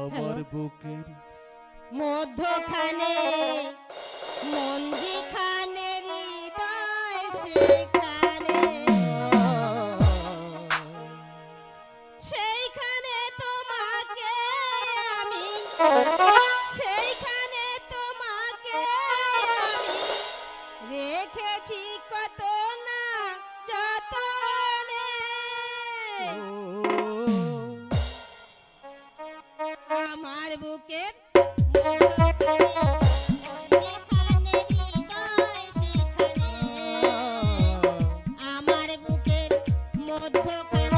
আমার বুকের মধ্যখানে মন যেখানে হৃদয় সেখানে। সেইখানে তোমাকে আমি মধ্যকার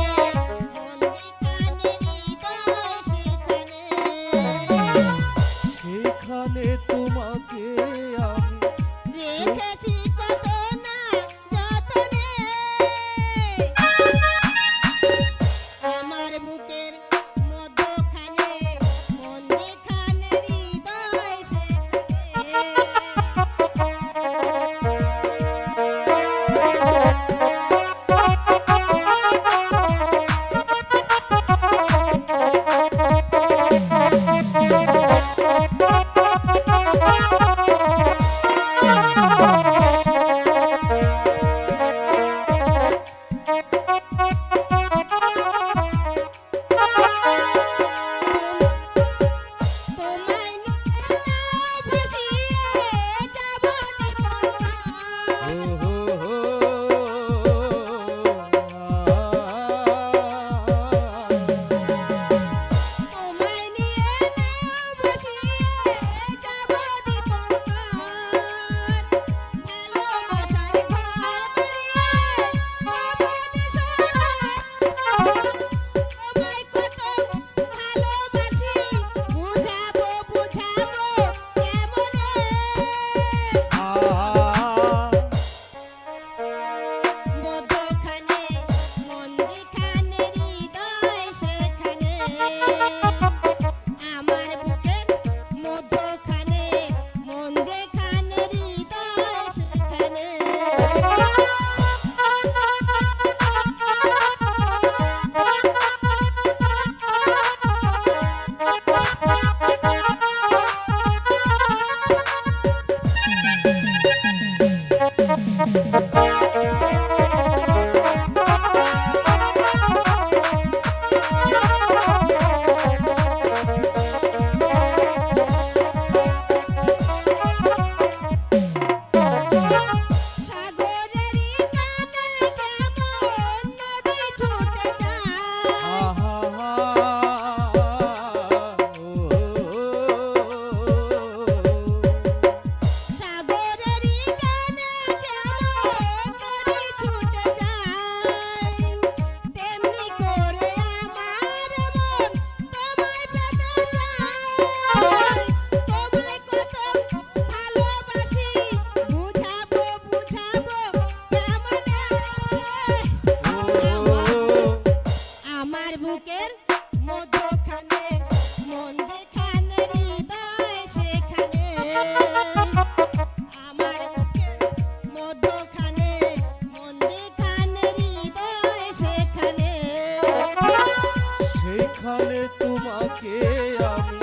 থেকে আমি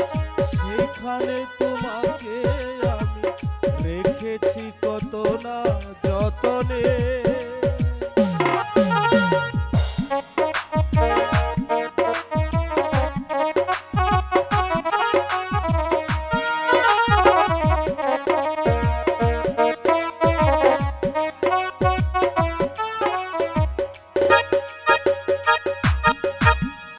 সেখানে